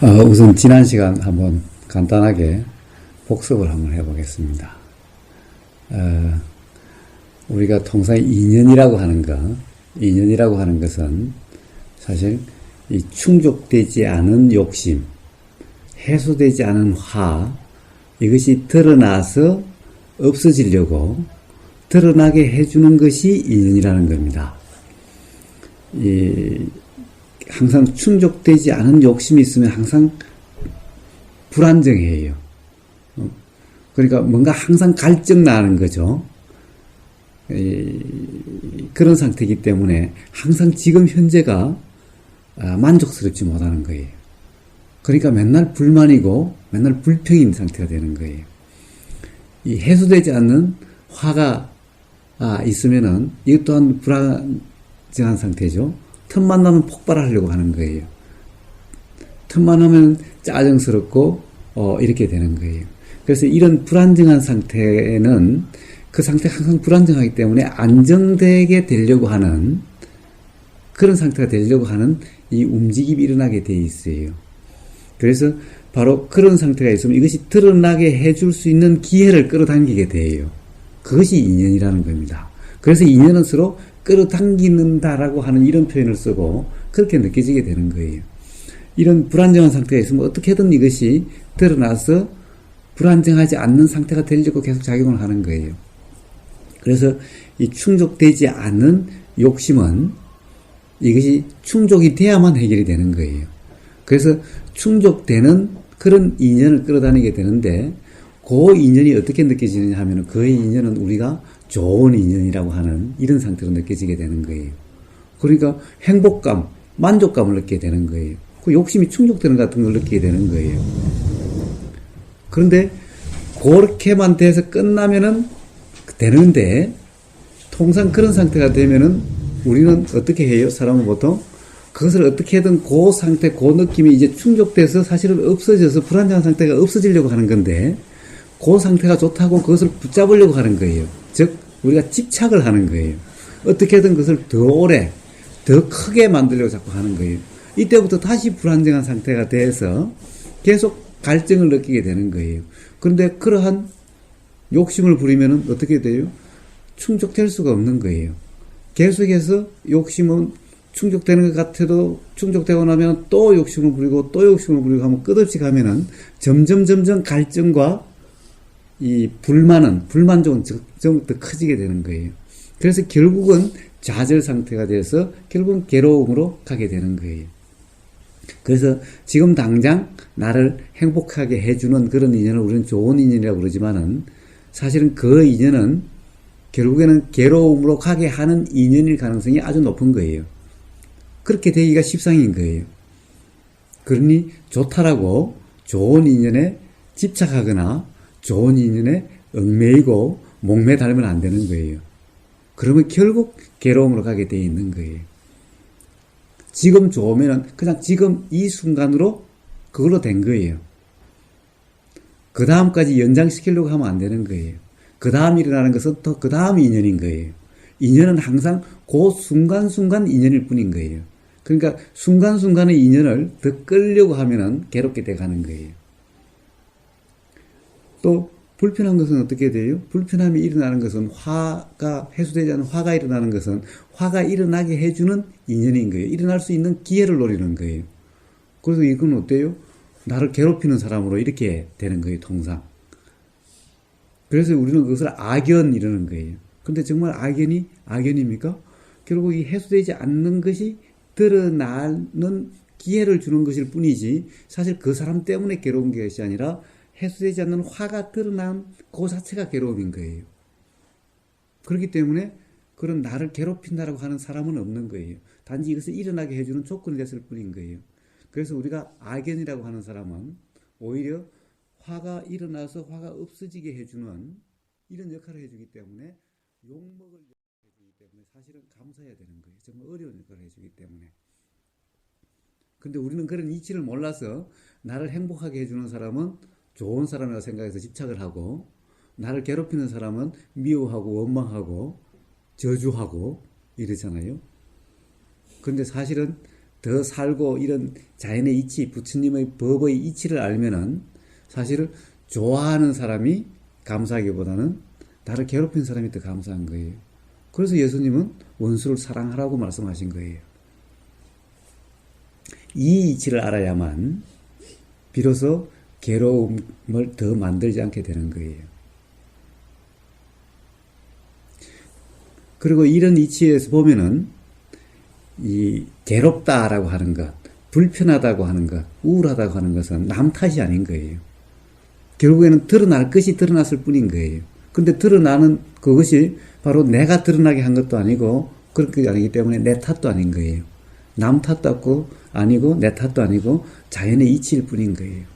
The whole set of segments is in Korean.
어, 우선 지난 시간 한번 간단하게 복습을 한번 해보겠습니다. 어, 우리가 통상 인연이라고 하는 것, 인연이라고 하는 것은 사실 이 충족되지 않은 욕심, 해소되지 않은 화, 이것이 드러나서 없어지려고 드러나게 해주는 것이 인연이라는 겁니다. 이, 항상 충족되지 않은 욕심이 있으면 항상 불안정해요. 어, 그러니까 뭔가 항상 갈증 나는 거죠. 이, 그런 상태이기 때문에 항상 지금 현재가 아, 만족스럽지 못하는 거예요. 그러니까 맨날 불만이고 맨날 불평인 상태가 되는 거예요. 이 해소되지 않는 화가 아, 있으면은 이것 또한 불안정한 상태죠. 틈만 나면 폭발하려고 하는 거예요. 틈만 하면 짜증스럽고 어, 이렇게 되는 거예요. 그래서 이런 불안정한 상태는 그 상태가 항상 불안정하기 때문에 안정되게 되려고 하는 그런 상태가 되려고 하는 이 움직임이 일어나게 돼 있어요. 그래서 바로 그런 상태가 있으면 이것이 드러나게 해줄 수 있는 기회를 끌어당기게 돼요. 그것이 인연이라는 겁니다. 그래서 인연은 서로 끌어당기는다라고 하는 이런 표현을 쓰고 그렇게 느껴지게 되는 거예요. 이런 불안정한 상태가 있으면 어떻게든 이것이 드러나서 불안정하지 않는 상태가 되려고 계속 작용을 하는 거예요. 그래서 이 충족되지 않는 욕심은 이것이 충족이 돼야만 해결이 되는 거예요. 그래서 충족되는 그런 인연을 끌어다니게 되는데 그 인연이 어떻게 느껴지느냐 하면 그 인연은 우리가 좋은 인연이라고 하는 이런 상태로 느껴지게 되는 거예요. 그러니까 행복감, 만족감을 느끼게 되는 거예요. 그 욕심이 충족되는 것 같은 걸 느끼게 되는 거예요. 그런데 그렇게만 돼서 끝나면은 되는데 통상 그런 상태가 되면은 우리는 어떻게 해요? 사람은 보통 그것을 어떻게든 그 상태, 그 느낌이 이제 충족돼서 사실은 없어져서 불안정한 상태가 없어지려고 하는 건데 그 상태가 좋다고 그것을 붙잡으려고 하는 거예요. 즉 우리가 집착을 하는 거예요. 어떻게든 그것을 더 오래, 더 크게 만들려고 자꾸 하는 거예요. 이때부터 다시 불안정한 상태가 돼서 계속 갈증을 느끼게 되는 거예요. 그런데 그러한 욕심을 부리면 어떻게 돼요? 충족될 수가 없는 거예요. 계속해서 욕심은 충족되는 것 같아도 충족되고 나면 또 욕심을 부리고 또 욕심을 부리고 하면 끝없이 가면은 점점 점점 갈증과 이 불만은 불만족은 점점 더 커지게 되는 거예요. 그래서 결국은 좌절 상태가 돼서 결국은 괴로움으로 가게 되는 거예요. 그래서 지금 당장 나를 행복하게 해주는 그런 인연을 우리는 좋은 인연이라고 그러지만은 사실은 그 인연은 결국에는 괴로움으로 가게 하는 인연일 가능성이 아주 높은 거예요. 그렇게 되기가 십상인 거예요. 그러니 좋다라고 좋은 인연에 집착하거나 좋은 인연에 얽매이고 목매 달면 안 되는 거예요. 그러면 결국 괴로움으로 가게 돼 있는 거예요. 지금 좋으면은 그냥 지금 이 순간으로 그걸로 된 거예요. 그 다음까지 연장시키려고 하면 안 되는 거예요. 그 다음 일어나는 것은 또그 다음 인연인 거예요. 인연은 항상 그 순간순간 인연일 뿐인 거예요. 그러니까 순간순간의 인연을 더 끌려고 하면은 괴롭게 돼 가는 거예요. 또 불편한 것은 어떻게 돼요? 불편함이 일어나는 것은 화가 해소되지 않은 화가 일어나는 것은 화가 일어나게 해주는 인연인 거예요. 일어날 수 있는 기회를 노리는 거예요. 그래서 이건 어때요? 나를 괴롭히는 사람으로 이렇게 되는 거예요, 통상. 그래서 우리는 그것을 악연 이러는 거예요. 근데 정말 악연이 악연입니까? 결국 이 해소되지 않는 것이 드러나는 기회를 주는 것일 뿐이지 사실 그 사람 때문에 괴로운 것이 아니라 해소되지 않는 화가 드러난 그 자체가 괴로움인 거예요. 그렇기 때문에 그런 나를 괴롭힌다라고 하는 사람은 없는 거예요. 단지 이것을 일어나게 해주는 조건이 됐을 뿐인 거예요. 그래서 우리가 악연이라고 하는 사람은 오히려 화가 일어나서 화가 없어지게 해주는 이런 역할을 해주기 때문에 욕먹을 역할을 해주기 때문에 사실은 감사해야 되는 거예요. 정말 어려운 역할을 해주기 때문에. 근데 우리는 그런 이치를 몰라서 나를 행복하게 해주는 사람은 좋은 사람이라고 생각해서 집착을 하고 나를 괴롭히는 사람은 미워하고 원망하고 저주하고 이러잖아요. 근데 사실은 더 살고 이런 자연의 이치, 부처님의 법의 이치를 알면은 사실은 좋아하는 사람이 감사하기보다는 나를 괴롭힌 사람이 더 감사한 거예요. 그래서 예수님은 원수를 사랑하라고 말씀하신 거예요. 이 이치를 알아야만 비로소 괴로움을 더 만들지 않게 되는 거예요. 그리고 이런 이치에서 보면은 이 괴롭다라고 하는 것, 불편하다고 하는 것, 우울하다고 하는 것은 남 탓이 아닌 거예요. 결국에는 드러날 것이 드러났을 뿐인 거예요. 근데 드러나는 그것이 바로 내가 드러나게 한 것도 아니고 그렇게 아니기 때문에 내 탓도 아닌 거예요. 남 탓도 아니고 내 탓도 아니고 자연의 이치일 뿐인 거예요.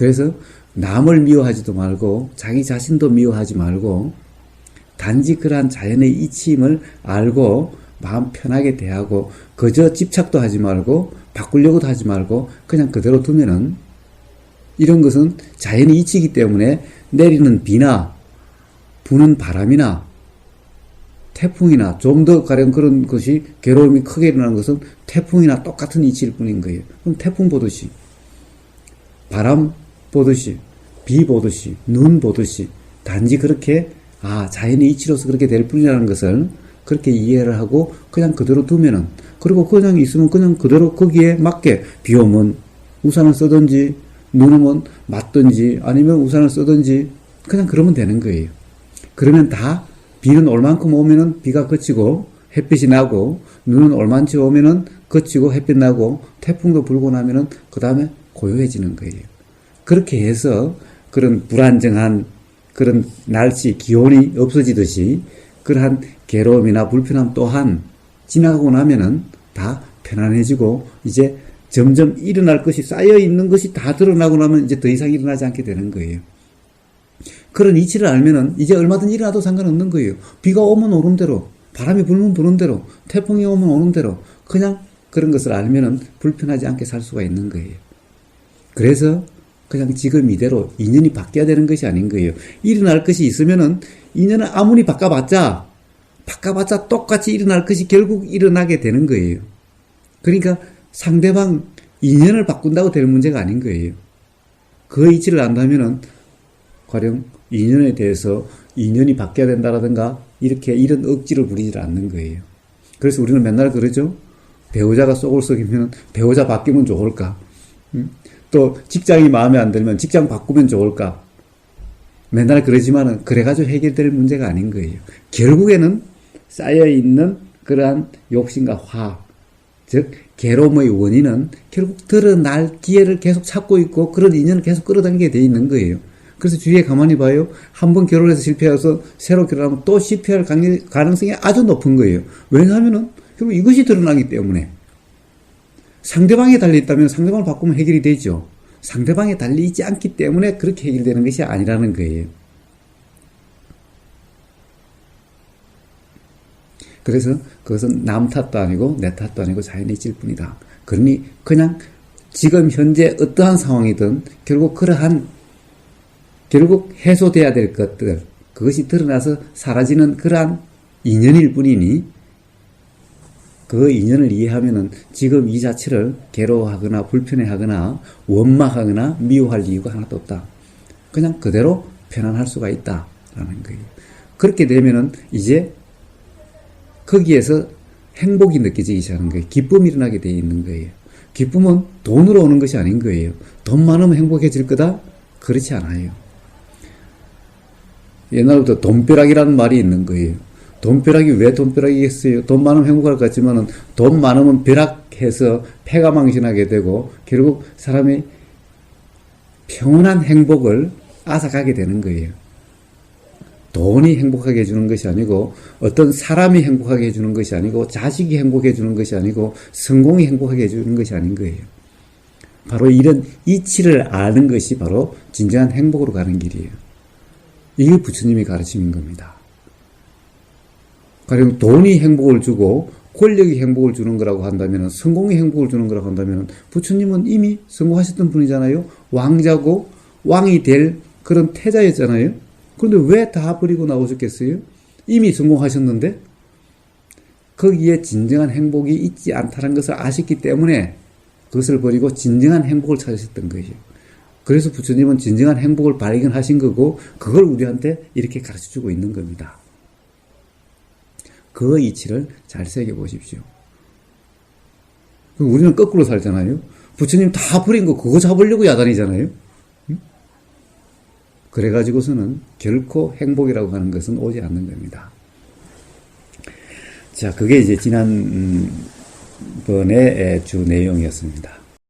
그래서 남을 미워하지도 말고 자기 자신도 미워하지 말고 단지 그러한 자연의 이치임을 알고 마음 편하게 대하고 그저 집착도 하지 말고 바꾸려고도 하지 말고 그냥 그대로 두면은 이런 것은 자연의 이치이기 때문에 내리는 비나 부는 바람이나 태풍이나 좀 더 가령 그런 것이 괴로움이 크게 일어나는 것은 태풍이나 똑같은 이치일 뿐인 거예요. 그럼 태풍 보듯이 바람 보듯이 비 보듯이 눈 보듯이 단지 그렇게 아 자연의 이치로서 그렇게 될 뿐이라는 것을 그렇게 이해를 하고 그냥 그대로 두면은 그리고 그냥 있으면 그냥 그대로 거기에 맞게 비 오면 우산을 쓰든지 눈 오면 맞든지 아니면 우산을 쓰든지 그냥 그러면 되는 거예요. 그러면 다 비는 얼만큼 오면은 비가 그치고 햇빛이 나고 눈은 얼만큼 오면은 그치고 햇빛 나고 태풍도 불고 나면은 그 다음에 고요해지는 거예요. 그렇게 해서 그런 불안정한 그런 날씨 기온이 없어지듯이 그러한 괴로움이나 불편함 또한 지나가고 나면은 다 편안해지고 이제 점점 일어날 것이 쌓여 있는 것이 다 드러나고 나면 이제 더 이상 일어나지 않게 되는 거예요. 그런 이치를 알면은 이제 얼마든 일어나도 상관없는 거예요. 비가 오면 오는 대로, 바람이 불면 부는 대로, 태풍이 오면 오는 대로, 그냥 그런 것을 알면은 불편하지 않게 살 수가 있는 거예요. 그래서 그냥 지금 이대로 인연이 바뀌어야 되는 것이 아닌 거예요. 일어날 것이 있으면은 인연을 아무리 바꿔봤자, 바꿔봤자 똑같이 일어날 것이 결국 일어나게 되는 거예요. 그러니까 상대방 인연을 바꾼다고 될 문제가 아닌 거예요. 그 이치를 안다면은 가령 인연에 대해서 인연이 바뀌어야 된다라든가 이렇게 이런 억지를 부리지 않는 거예요. 그래서 우리는 맨날 그러죠. 배우자가 속을 썩이면 배우자 바뀌면 좋을까? 음? 또 직장이 마음에 안 들면 직장 바꾸면 좋을까? 맨날 그러지만은 그래가지고 해결될 문제가 아닌 거예요. 결국에는 쌓여 있는 그러한 욕심과 화, 즉 괴로움의 원인은 결국 드러날 기회를 계속 찾고 있고 그런 인연을 계속 끌어당기게 돼 있는 거예요. 그래서 주위에 가만히 봐요. 한 번 결혼해서 실패해서 새로 결혼하면 또 실패할 가능성이 아주 높은 거예요. 왜냐하면은 결국 이것이 드러나기 때문에 상대방에 달려 있다면 상대방을 바꾸면 해결이 되죠. 상대방에 달려 있지 않기 때문에 그렇게 해결되는 것이 아니라는 거예요. 그래서 그것은 남 탓도 아니고 내 탓도 아니고 자연의 있을 뿐이다. 그러니 그냥 지금 현재 어떠한 상황이든 결국 그러한 결국 해소돼야 될 것들 그것이 드러나서 사라지는 그러한 인연일 뿐이니 그 인연을 이해하면은 지금 이 자체를 괴로워하거나 불편해하거나 원망하거나 미워할 이유가 하나도 없다. 그냥 그대로 편안할 수가 있다라는 거예요. 그렇게 되면은 이제 거기에서 행복이 느껴지기 시작하는 거예요. 기쁨이 일어나게 되어 있는 거예요. 기쁨은 돈으로 오는 것이 아닌 거예요. 돈 많으면 행복해질 거다? 그렇지 않아요. 옛날부터 돈벼락이라는 말이 있는 거예요. 돈벼락이 왜 돈벼락이겠어요? 돈 많으면 행복할 것 같지만은 돈 많으면 벼락해서 폐가 망신하게 되고 결국 사람이 평온한 행복을 앗아가게 되는 거예요. 돈이 행복하게 해주는 것이 아니고 어떤 사람이 행복하게 해주는 것이 아니고 자식이 행복해 주는 것이 아니고 성공이 행복하게 해주는 것이 아닌 거예요. 바로 이런 이치를 아는 것이 바로 진정한 행복으로 가는 길이에요. 이게 부처님이 가르침인 겁니다. 가령 돈이 행복을 주고 권력이 행복을 주는 거라고 한다면 성공이 행복을 주는 거라고 한다면 부처님은 이미 성공하셨던 분이잖아요. 왕자고 왕이 될 그런 태자였잖아요. 그런데 왜 다 버리고 나오셨겠어요? 이미 성공하셨는데 거기에 진정한 행복이 있지 않다는 것을 아셨기 때문에 그것을 버리고 진정한 행복을 찾으셨던 것이요. 그래서 부처님은 진정한 행복을 발견하신 거고 그걸 우리한테 이렇게 가르쳐 주고 있는 겁니다. 그 이치를 잘 새겨 보십시오. 우리는 거꾸로 살잖아요. 부처님 다 버린 거 그거 잡으려고 야단이잖아요. 응? 그래가지고서는 결코 행복이라고 하는 것은 오지 않는 겁니다. 자, 그게 이제 지난 음, 번의 주 내용이었습니다.